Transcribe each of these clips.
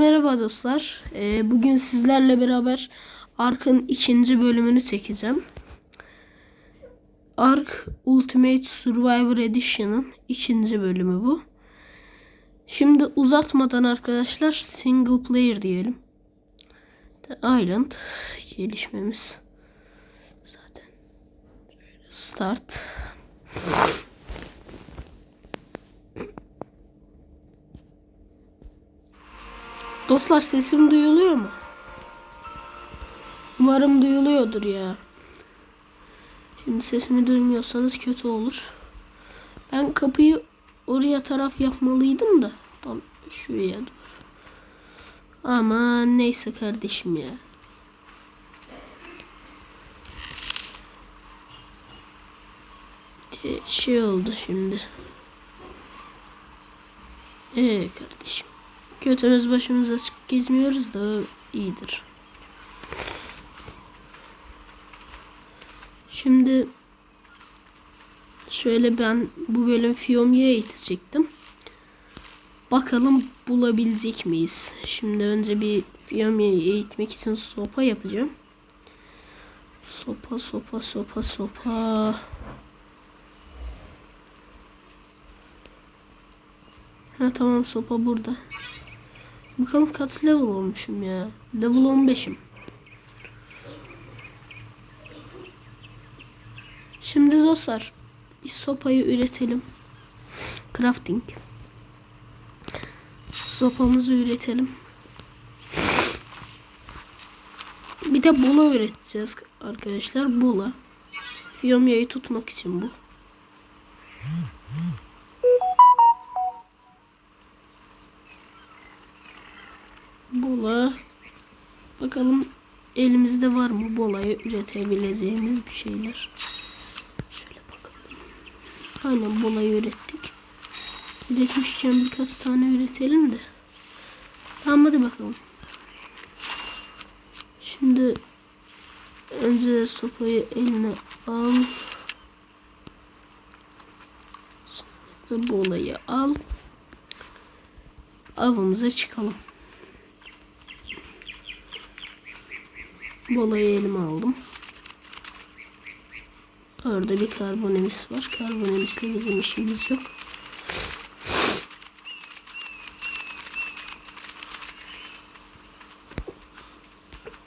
Merhaba dostlar. Ee, bugün sizlerle beraber Ark'ın ikinci bölümünü çekeceğim. Ark Ultimate Survivor Edition'ın ikinci bölümü bu. Şimdi uzatmadan arkadaşlar single player diyelim. The Island gelişmemiz zaten start. Dostlar sesim duyuluyor mu? Umarım duyuluyordur ya. Şimdi sesimi duymuyorsanız kötü olur. Ben kapıyı oraya taraf yapmalıydım da. Tam şuraya dur. Ama neyse kardeşim ya. Şey oldu şimdi. Ee kardeşim. Götümüz başımıza çık gezmiyoruz da iyidir. Şimdi şöyle ben bu bölüm Fiyomi'ye eğitecektim. Bakalım bulabilecek miyiz? Şimdi önce bir Fiyomi'yi eğitmek için sopa yapacağım. Sopa sopa sopa sopa. Ha tamam sopa burada. Bakalım kaç level olmuşum ya. Level 15'im. Şimdi dostlar bir sopayı üretelim. Crafting. Sopamızı üretelim. Bir de bola üreteceğiz arkadaşlar. Bola. Fiyomyayı tutmak için bu. Bola. Bakalım elimizde var mı bolayı üretebileceğimiz bir şeyler. Şöyle bakalım. Aynen bolayı ürettik. Üretmişken birkaç tane üretelim de. Tamam hadi bakalım. Şimdi önce sopayı eline al. Sonra da bolayı al. Avımıza çıkalım. Bolayı elime aldım. Orada bir karbonemis var. Karbonemisle bizim işimiz yok.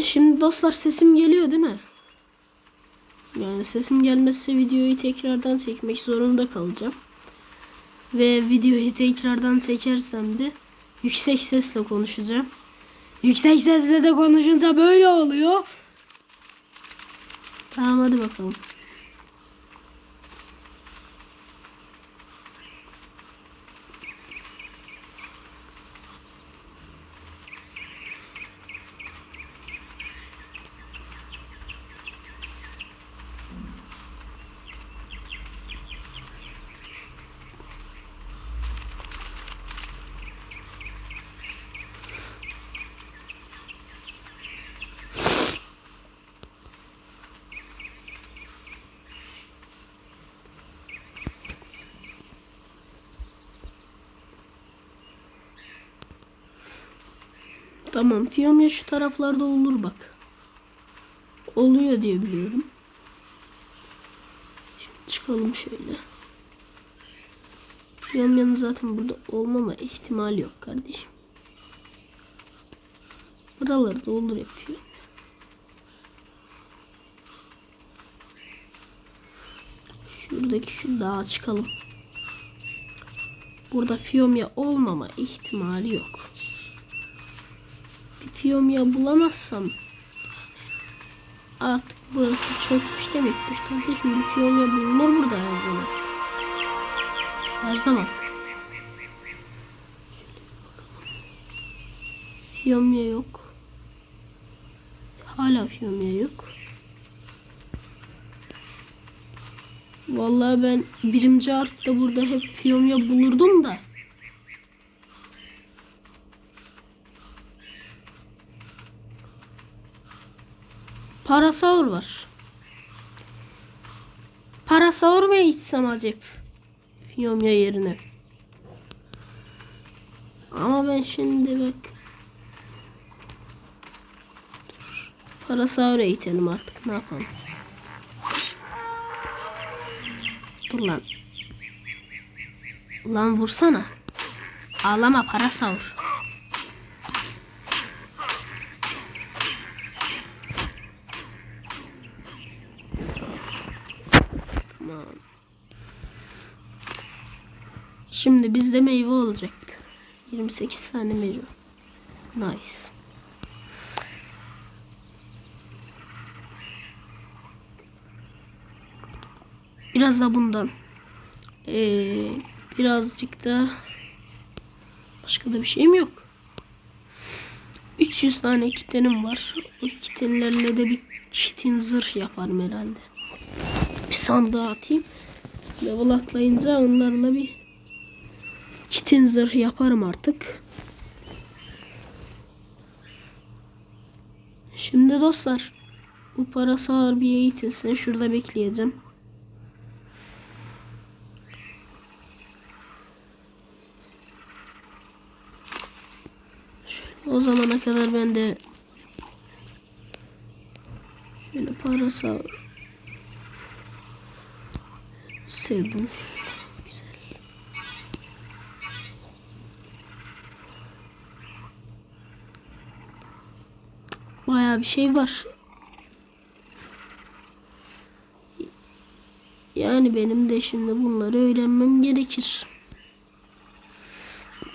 Şimdi dostlar sesim geliyor değil mi? Yani sesim gelmezse videoyu tekrardan çekmek zorunda kalacağım. Ve videoyu tekrardan çekersem de yüksek sesle konuşacağım. Yüksek sesle de konuşunca böyle oluyor. Tamam hadi bakalım. Tamam. Fiyomya şu taraflarda olur bak. Oluyor diye biliyorum. Şimdi çıkalım şöyle. Fiyomya'nın zaten burada olmama ihtimali yok kardeşim. Buralarda olur hep Fiyomya. Şuradaki şu dağa çıkalım. Burada Fiyomya olmama ihtimali yok. Fiyomya bulamazsam artık burası çökmüş demektir kardeşim. Bir Fiyomya bulunur burada her zaman. Her zaman. Fiyomya yok. Hala Fiyomya yok. Vallahi ben birinci arkta burada hep Fiyomya bulurdum da. Parasaur var. Parasaur mu içsem acep? Yomya yerine. Ama ben şimdi bak. Dur. Parasaur'a itelim artık ne yapalım. Dur lan. Lan vursana. Ağlama Parasaur. Şimdi bizde meyve olacak. 28 tane meyve. Nice. Biraz da bundan. Ee, birazcık da başka da bir şeyim yok. 300 tane kitenim var. O kitenlerle de bir kitin zırh yaparım herhalde. Bir sandığa atayım. Level atlayınca onlarla bir kitin zırh yaparım artık. Şimdi dostlar bu para sağır bir eğitilsin. Şurada bekleyeceğim. Şöyle, o zamana kadar ben de şöyle para sağır. Saddle. Bayağı bir şey var. Yani benim de şimdi bunları öğrenmem gerekir.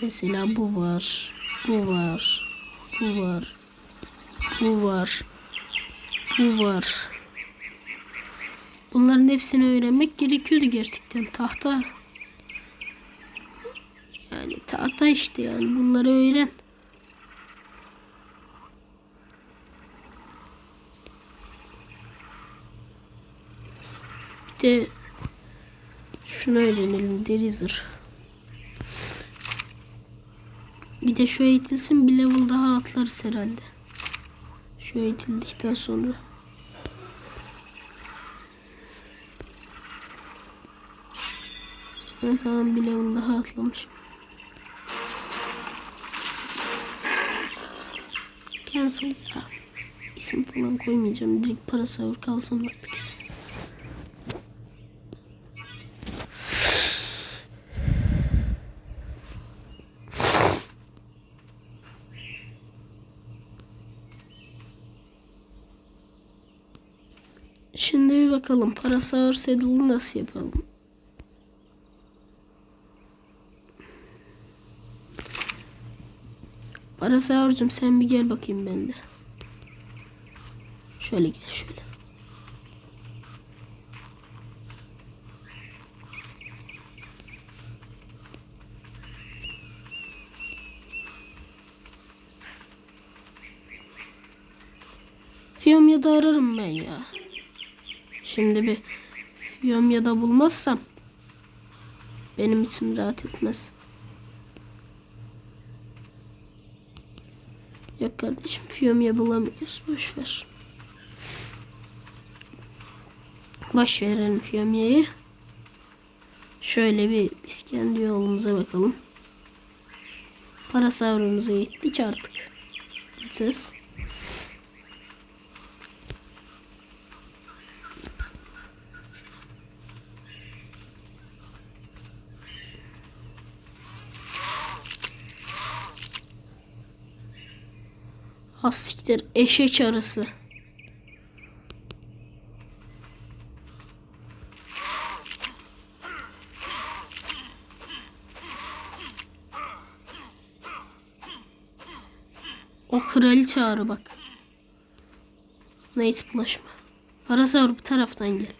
Mesela bu var. Bu var. Bu var. Bu var. Bu var. Bunların hepsini öğrenmek gerekiyordu gerçekten. Tahta. Yani tahta işte yani bunları öğren. De şunu öğrenelim deri. Bir de şu eğitilsin bir level daha atlarız herhalde. Şu eğitildikten sonra. Evet tamam bir level daha atlamışım. Cancel ya. İsim falan koymayacağım. Direkt parasavur kalsın artık isim. Şimdi bir bakalım Parasaur Saddle'ı nasıl yapalım. Parasaur'cum sen bir gel bakayım bende. Şöyle gel şöyle. Fiyomya'da ararım ben ya. Şimdi bir Fiyomya'da bulmazsam benim içim rahat etmez. Yok kardeşim Fiyomya bulamıyoruz. Boş ver. Boş verelim Fiyomya'yı. Şöyle bir biz kendi yolumuza bakalım. Parasaurumuza gittik artık. Gideceğiz. Hastiktir eşek arısı. O kraliçe arı bak. Buna hiç bulaşma. Parasaur bu taraftan gel.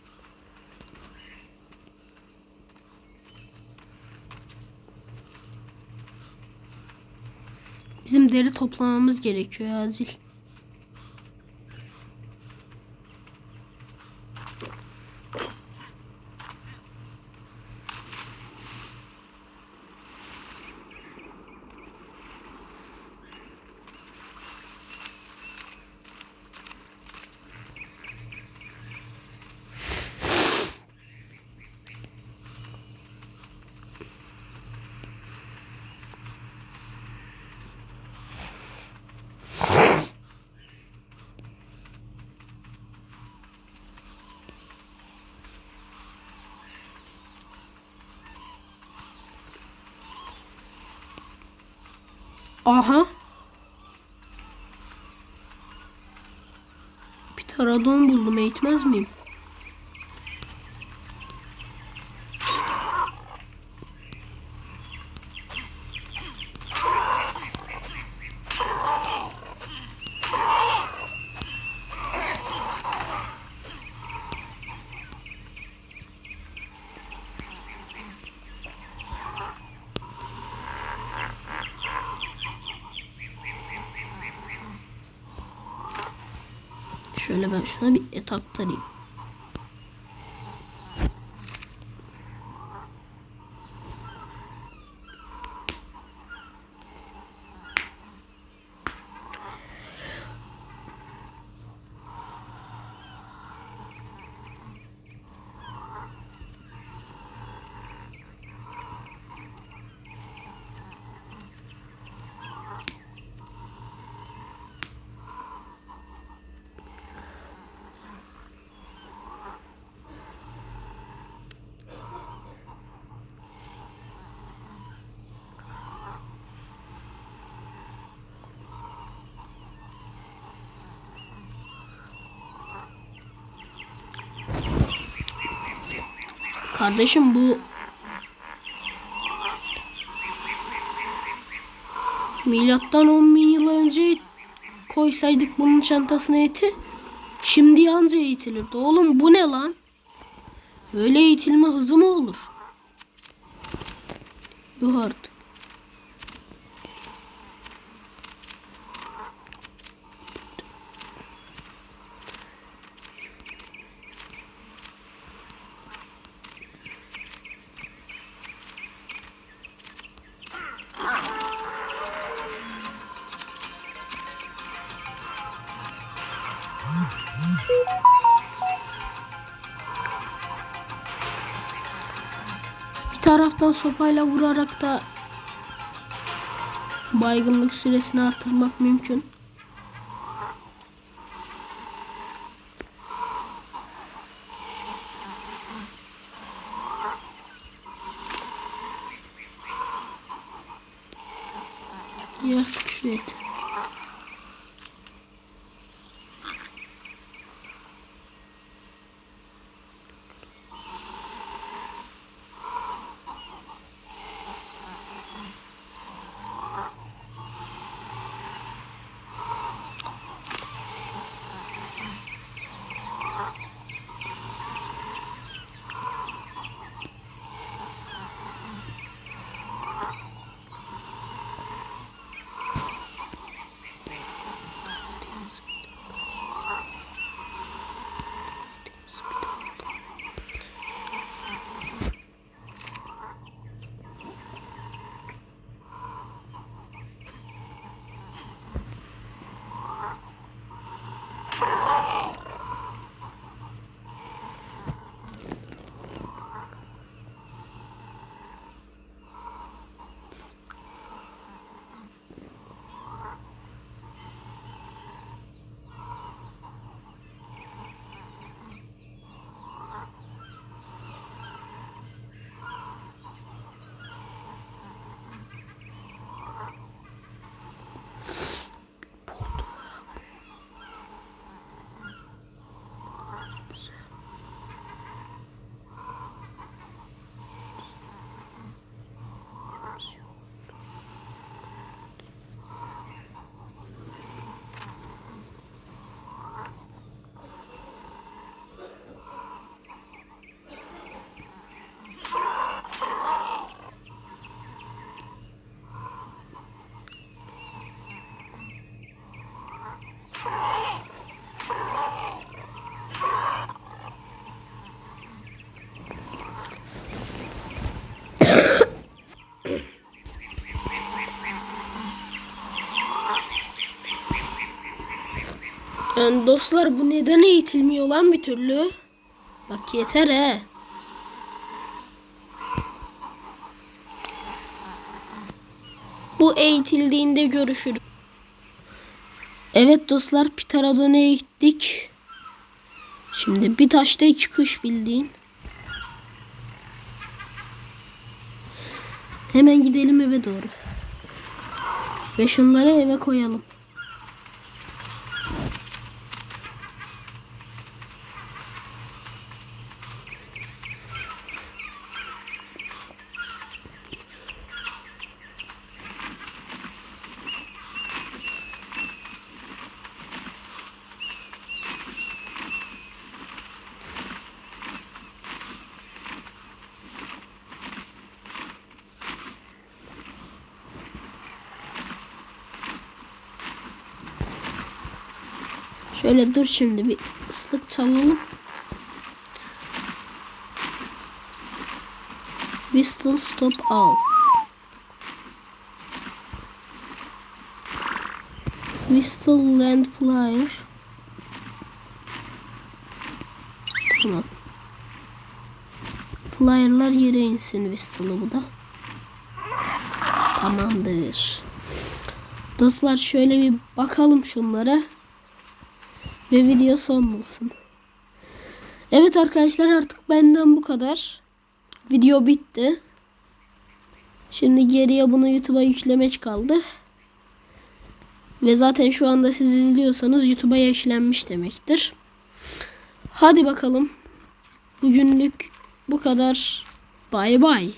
Bizim deri toplamamız gerekiyor acil. Aha. Bir taradon buldum eğitmez miyim? Şöyle ben şuna bir et aktarayım. Kardeşim bu Milattan 10 bin yıl önce koysaydık bunun çantasına eti şimdi anca eğitilirdi. Oğlum bu ne lan? Böyle eğitilme hızı mı olur? Yok taraftan sopayla vurarak da baygınlık süresini artırmak mümkün. Yani dostlar bu neden eğitilmiyor lan bir türlü? Bak yeter he. Bu eğitildiğinde görüşürüz. Evet dostlar Pterodon'a gittik. Şimdi bir taşta iki kuş bildiğin. Hemen gidelim eve doğru. Ve şunları eve koyalım. Şöyle dur şimdi bir ıslık çalalım. Whistle stop all. Whistle land flyer. Tamam. Flyer'lar yere insin Whistle'ı bu da. Tamamdır. Dostlar şöyle bir bakalım şunlara. Ve video son bulsun. Evet arkadaşlar artık benden bu kadar. Video bitti. Şimdi geriye bunu YouTube'a yüklemek kaldı. Ve zaten şu anda siz izliyorsanız YouTube'a yüklenmiş demektir. Hadi bakalım. Bugünlük bu kadar. Bay bay.